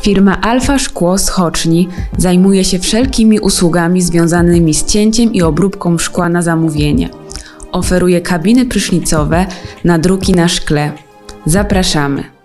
Firma Alfa Szkło z Choczni zajmuje się wszelkimi usługami związanymi z cięciem i obróbką szkła na zamówienie. Oferuje kabiny prysznicowe, nadruki na szkle. Zapraszamy.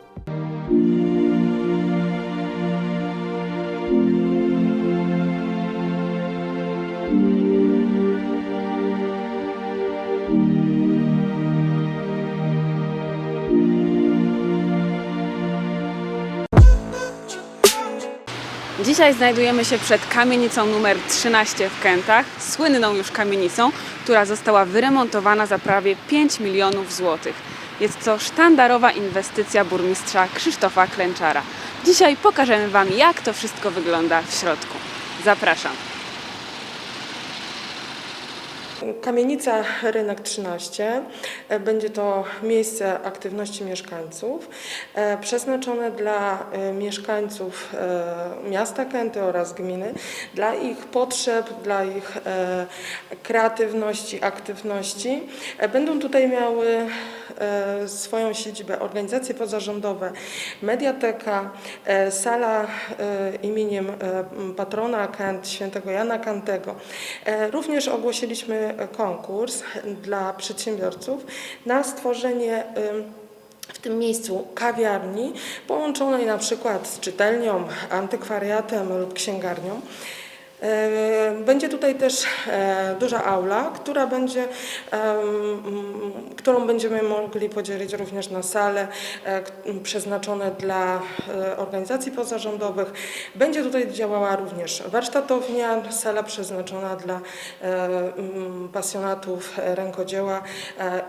Dzisiaj znajdujemy się przed kamienicą numer 13 w Kętach, słynną już kamienicą, która została wyremontowana za prawie 5 milionów złotych. Jest to sztandarowa inwestycja burmistrza Krzysztofa Klęczara. Dzisiaj pokażemy Wam, jak to wszystko wygląda w środku. Zapraszam. Kamienica Rynek 13 e, będzie to miejsce aktywności mieszkańców e, przeznaczone dla e, mieszkańców miasta Kęty oraz gminy, dla ich potrzeb, dla ich kreatywności, aktywności. Będą tutaj miały swoją siedzibę organizacje pozarządowe, mediateka, sala imieniem patrona Kęt, świętego Jana Kantego. Również ogłosiliśmy konkurs dla przedsiębiorców na stworzenie w tym miejscu kawiarni połączonej na przykład z czytelnią, antykwariatem lub księgarnią. Będzie tutaj też e, duża aula, która będzie, którą będziemy mogli podzielić również na sale e, przeznaczone dla e, organizacji pozarządowych. Będzie tutaj działała również warsztatownia, sala przeznaczona dla pasjonatów rękodzieła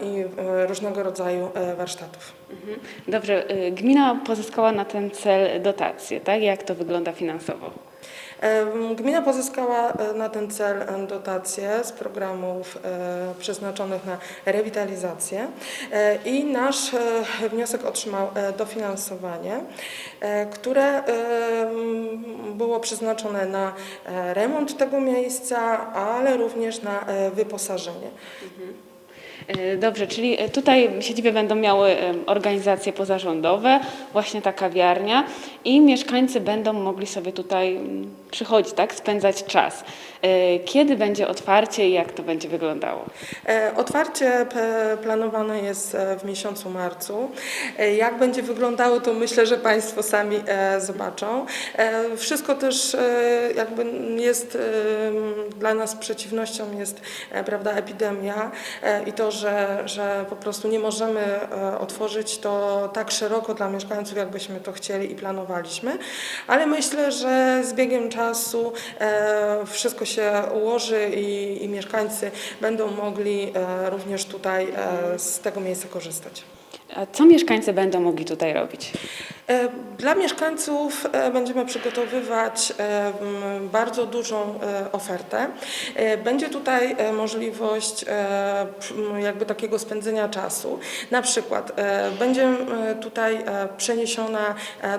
i różnego rodzaju warsztatów. Dobrze, y, gmina pozyskała na ten cel dotacje, tak? Jak to wygląda finansowo? Gmina pozyskała e, na ten cel dotacje z programów e, przeznaczonych na rewitalizację e, i nasz wniosek otrzymał dofinansowanie, które było przeznaczone na remont tego miejsca, ale również na wyposażenie. Y, Dobrze, czyli y, tutaj siedzibę będą miały organizacje pozarządowe, właśnie ta kawiarnia i mieszkańcy będą mogli sobie tutaj przychodzić, tak? Spędzać czas. Y, Kiedy będzie otwarcie i jak to będzie wyglądało? E, Otwarcie planowane jest e, w miesiącu marcu. E, Jak będzie wyglądało, to myślę, że Państwo sami e, zobaczą. E, Wszystko też e, jakby jest e, dla nas przeciwnością jest e, prawda, epidemia e, i to, że, że po prostu nie możemy e, otworzyć to tak szeroko dla mieszkańców, jakbyśmy to chcieli i planowaliśmy. Ale myślę, że z biegiem czasu e, wszystko się ułoży i, i mieszkańcy będą mogli e, również tutaj z tego miejsca korzystać. A co mieszkańcy będą mogli tutaj robić? Dla mieszkańców e, będziemy przygotowywać e, bardzo dużą e, ofertę. Będzie tutaj możliwość jakby takiego spędzenia czasu. Na przykład będzie tutaj przeniesiona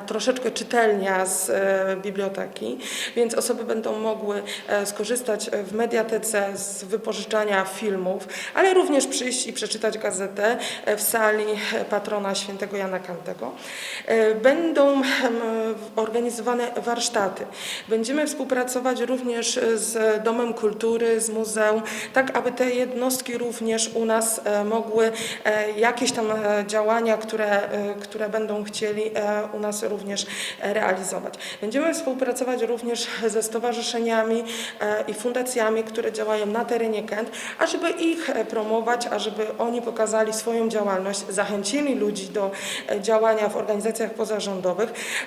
troszeczkę czytelnia z biblioteki, więc osoby będą mogły skorzystać w mediatece z wypożyczania filmów, ale również przyjść i przeczytać gazetę w sali patrona świętego Jana Kantego. E, Organizowane warsztaty. Będziemy współpracować również z Domem Kultury, z muzeum, tak aby te jednostki również u nas e, mogły e, jakieś tam e, działania, które, e, które będą chcieli e, u nas również e, realizować. Będziemy współpracować również ze stowarzyszeniami e, i fundacjami, które działają na terenie Kent, ażeby ich e, promować, ażeby oni pokazali swoją działalność, zachęcili ludzi do e, działania w organizacjach pozarządowych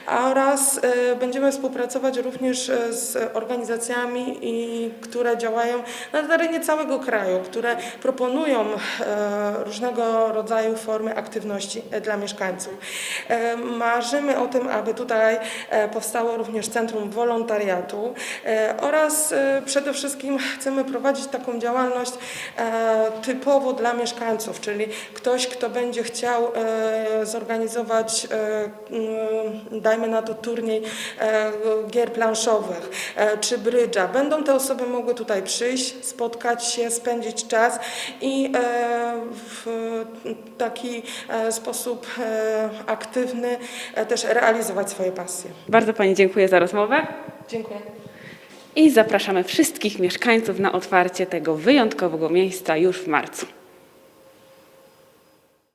oraz e, będziemy współpracować również e, z organizacjami, które działają na terenie całego kraju, które proponują e, różnego rodzaju formy aktywności dla mieszkańców. Marzymy o tym, aby tutaj powstało również Centrum Wolontariatu oraz przede wszystkim chcemy prowadzić taką działalność typowo dla mieszkańców, czyli ktoś, kto będzie chciał zorganizować, dajmy na to, turniej e, gier planszowych e, czy brydża, będą te osoby mogły tutaj przyjść, spotkać się, spędzić czas i w taki sposób aktywny też realizować swoje pasje. Bardzo Pani dziękuję za rozmowę Dziękuję. i zapraszamy wszystkich mieszkańców na otwarcie tego wyjątkowego miejsca już w marcu.